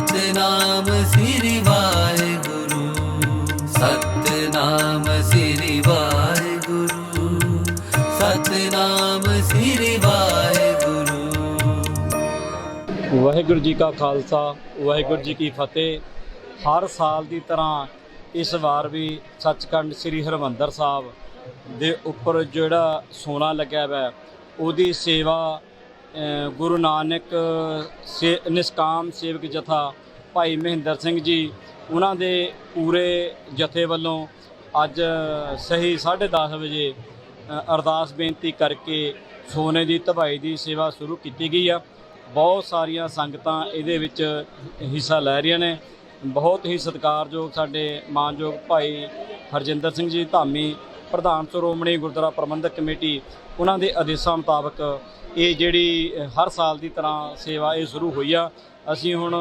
ਸਤਨਾਮ ਸ੍ਰੀ ਵਾਹਿਗੁਰੂ, ਸਤਨਾਮ ਸ੍ਰੀ ਵਾਹਿਗੁਰੂ, ਸਤਨਾਮ ਸ੍ਰੀ ਵਾਹਿਗੁਰੂ। ਵਾਹਿਗੁਰੂ ਜੀ ਕਾ ਖਾਲਸਾ, ਵਾਹਿਗੁਰੂ ਜੀ ਕੀ ਫਤਿਹ। ਹਰ ਸਾਲ ਦੀ ਤਰ੍ਹਾਂ ਇਸ ਵਾਰ ਵੀ ਸੱਚਖੰਡ ਸ੍ਰੀ ਹਰਮੰਦਰ ਸਾਹਿਬ ਦੇ ਉੱਪਰ ਜਿਹੜਾ ਸੋਨਾ ਲੱਗਿਆ ਹੋਇਆ ਉਹਦੀ ਸੇਵਾ ਗੁਰੂ ਨਾਨਕ ਸੇ, ਨਿਸਕਾਮ ਸੇਵਕ ਜਥਾ ਭਾਈ ਮਹਿੰਦਰ ਸਿੰਘ ਜੀ, ਉਹਨਾਂ ਦੇ ਪੂਰੇ ਜਥੇ ਵੱਲੋਂ ਅੱਜ ਸਹੀ 10:30 ਵਜੇ ਅਰਦਾਸ ਬੇਨਤੀ ਕਰਕੇ ਸੋਨੇ ਦੀ ਧਵਾਈ ਦੀ ਸੇਵਾ ਸ਼ੁਰੂ ਕੀਤੀ ਗਈ ਆ। ਬਹੁਤ ਸਾਰੀਆਂ ਸੰਗਤਾਂ ਇਹਦੇ ਵਿੱਚ ਹਿੱਸਾ ਲੈ ਰਹੀਆਂ ਨੇ। ਬਹੁਤ ਹੀ ਸਤਿਕਾਰਯੋਗ ਸਾਡੇ ਮਾਨਯੋਗ ਭਾਈ ਹਰਜਿੰਦਰ ਸਿੰਘ ਜੀ, ਧਾਮੀ ਪ੍ਰਧਾਨ ਸ਼੍ਰੋਮਣੀ ਗੁਰਦੁਆਰਾ ਪ੍ਰਬੰਧਕ ਕਮੇਟੀ, ਉਹਨਾਂ ਦੇ ਆਦੇਸ਼ਾਂ ਮੁਤਾਬਕ ਇਹ ਜਿਹੜੀ ਹਰ ਸਾਲ ਦੀ ਤਰ੍ਹਾਂ ਸੇਵਾ ਇਹ ਸ਼ੁਰੂ ਹੋਈ ਆ। ਅਸੀਂ ਹੁਣ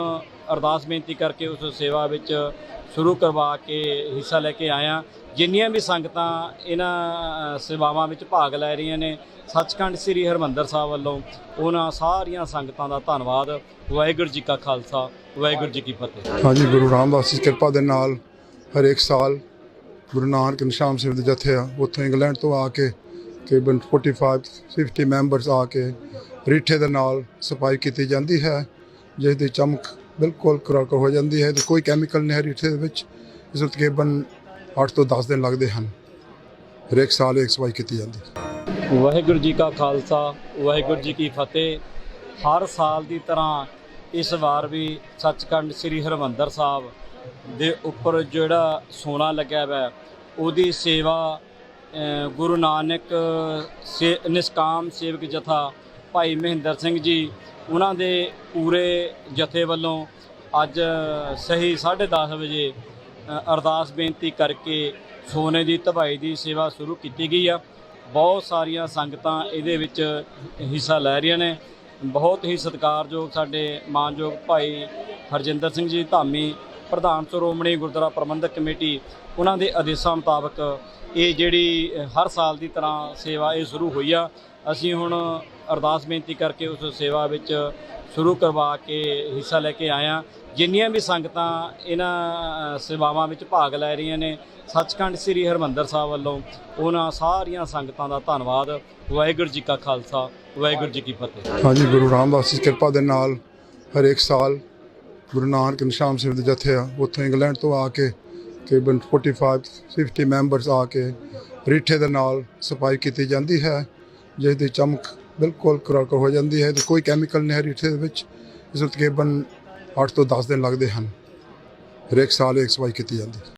ਅਰਦਾਸ ਬੇਨਤੀ ਕਰਕੇ ਉਸ ਸੇਵਾ ਵਿੱਚ ਸ਼ੁਰੂ ਕਰਵਾ ਕੇ ਹਿੱਸਾ ਲੈ ਕੇ ਆਏ ਹਾਂ ਜਿੰਨੀਆਂ ਵੀ ਸੰਗਤਾਂ ਇਹਨਾਂ ਸੇਵਾਵਾਂ ਵਿੱਚ ਭਾਗ ਲੈ ਰਹੀਆਂ ਨੇ, ਸੱਚਖੰਡ ਸ੍ਰੀ ਹਰਮੰਦਰ ਸਾਹਿਬ ਵੱਲੋਂ ਉਹਨਾਂ ਸਾਰੀਆਂ ਸੰਗਤਾਂ ਦਾ ਧੰਨਵਾਦ। ਵਾਹਿਗੁਰੂ ਜੀ ਕਾ ਖਾਲਸਾ, ਵਾਹਿਗੁਰੂ ਜੀ ਕੀ ਫਤਿਹ। ਹਾਂਜੀ, ਗੁਰੂ ਰਾਮਦਾਸ ਦੀ ਕਿਰਪਾ ਦੇ ਨਾਲ ਹਰੇਕ ਸਾਲ ਗੁਰੂ ਨਾਨਕ ਨਿਸ਼ਾਨ ਸਿੰਘ ਦੇ ਜਥੇ ਆ, ਉੱਥੋਂ ਇੰਗਲੈਂਡ ਤੋਂ ਆ ਕੇ ਤਕਰੀਬਨ 45 50 ਮੈਂਬਰਸ ਆ ਕੇ ਰੀਠੇ ਦੇ ਨਾਲ ਸਫ਼ਾਈ ਕੀਤੀ ਜਾਂਦੀ ਹੈ ਜਿਸ ਦੀ ਚਮਕ ਬਿਲਕੁਲ ਕਰਾਕ ਹੋ ਜਾਂਦੀ ਹੈ ਤੇ ਕੋਈ ਕੈਮੀਕਲ ਨਹੀਂ ਹੈ ਰੀਠੇ ਦੇ ਵਿੱਚ, ਇਸ ਨੂੰ ਤਕਰੀਬਨ 8 ਤੋਂ 10 ਦਿਨ ਲੱਗਦੇ ਹਨ। ਹਰੇਕ ਸਾਲ ਇੱਕ ਸਫ਼ਾਈ ਕੀਤੀ ਜਾਂਦੀ ਹੈ। ਵਾਹਿਗੁਰੂ ਜੀ ਕਾ ਖਾਲਸਾ, ਵਾਹਿਗੁਰੂ ਜੀ ਕੀ ਫਤਿਹ। ਹਰ ਸਾਲ ਦੀ ਤਰ੍ਹਾਂ ਇਸ ਵਾਰ ਵੀ ਸੱਚਖੰਡ ਸ੍ਰੀ ਹਰਮੰਦਰ ਸਾਹਿਬ ਦੇ ਉੱਪਰ ਜਿਹੜਾ ਸੋਨਾ ਲੱਗਿਆ ਹੋਇਆ ਉਹਦੀ ਸੇਵਾ ਗੁਰੂ ਨਾਨਕ ਸੇ, ਨਿਸਕਾਮ ਸੇਵਕ ਜਥਾ ਭਾਈ ਮਹਿੰਦਰ ਸਿੰਘ ਜੀ, ਉਹਨਾਂ ਦੇ ਪੂਰੇ ਜਥੇ ਵੱਲੋਂ ਅੱਜ ਸਹੀ 10:30 ਵਜੇ ਅਰਦਾਸ ਬੇਨਤੀ ਕਰਕੇ ਸੋਨੇ ਦੀ ਧਵਾਈ ਦੀ ਸੇਵਾ ਸ਼ੁਰੂ ਕੀਤੀ ਗਈ ਆ। ਬਹੁਤ ਸਾਰੀਆਂ ਸੰਗਤਾਂ ਇਹਦੇ ਵਿੱਚ ਹਿੱਸਾ ਲੈ ਰਹੀਆਂ ਨੇ। ਬਹੁਤ ਹੀ ਸਤਿਕਾਰਯੋਗ ਸਾਡੇ ਮਾਨਯੋਗ ਭਾਈ ਹਰਜਿੰਦਰ ਸਿੰਘ ਜੀ, ਧਾਮੀ ਪ੍ਰਧਾਨ ਸ਼੍ਰੋਮਣੀ ਗੁਰਦੁਆਰਾ ਪ੍ਰਬੰਧਕ ਕਮੇਟੀ, ਉਹਨਾਂ ਦੇ ਆਦੇਸ਼ਾਂ ਮੁਤਾਬਕ ਇਹ ਜਿਹੜੀ ਹਰ ਸਾਲ ਦੀ ਤਰ੍ਹਾਂ ਸੇਵਾ ਇਹ ਸ਼ੁਰੂ ਹੋਈ ਆ। ਅਸੀਂ ਹੁਣ ਅਰਦਾਸ ਬੇਨਤੀ ਕਰਕੇ ਉਸ ਸੇਵਾ ਵਿੱਚ ਸ਼ੁਰੂ ਕਰਵਾ ਕੇ ਹਿੱਸਾ ਲੈ ਕੇ ਆਏ ਹਾਂ ਜਿੰਨੀਆਂ ਵੀ ਸੰਗਤਾਂ ਇਹਨਾਂ ਸੇਵਾਵਾਂ ਵਿੱਚ ਭਾਗ ਲੈ ਰਹੀਆਂ ਨੇ, ਸੱਚਖੰਡ ਸ੍ਰੀ ਹਰਮੰਦਰ ਸਾਹਿਬ ਵੱਲੋਂ ਉਹਨਾਂ ਸਾਰੀਆਂ ਸੰਗਤਾਂ ਦਾ ਧੰਨਵਾਦ। ਵਾਹਿਗੁਰੂ ਜੀ ਕਾ ਖਾਲਸਾ, ਵਾਹਿਗੁਰੂ ਜੀ ਕੀ ਫਤਿਹ। ਹਾਂਜੀ, ਗੁਰੂ ਰਾਮਦਾਸ ਦੀ ਕਿਰਪਾ ਦੇ ਨਾਲ ਹਰੇਕ ਸਾਲ ਗੁਰੂ ਨਾਨਕ ਨਿਸ਼ਾਨ ਸਾਹਿਬ ਦੇ ਜਥੇ ਆ, ਉੱਥੋਂ ਇੰਗਲੈਂਡ ਤੋਂ ਆ ਕੇ ਤਕਰੀਬਨ 45 50 ਮੈਂਬਰਸ ਆ ਕੇ ਰੀਠੇ ਦੇ ਨਾਲ ਸਫ਼ਾਈ ਕੀਤੀ ਜਾਂਦੀ ਹੈ ਜਿਸ ਦੀ ਚਮਕ ਬਿਲਕੁਲ ਕਰਾਕ ਹੋ ਜਾਂਦੀ ਹੈ ਤੇ ਕੋਈ ਕੈਮੀਕਲ ਨਹੀਂ ਹੈ ਰੀਠੇ ਦੇ ਵਿੱਚ, ਇਸ ਨੂੰ ਤਕਰੀਬਨ 8 ਤੋਂ 10 ਦਿਨ ਲੱਗਦੇ ਹਨ। ਹਰੇਕ ਸਾਲ ਇੱਕ ਸਫ਼ਾਈ ਕੀਤੀ ਜਾਂਦੀ ਹੈ।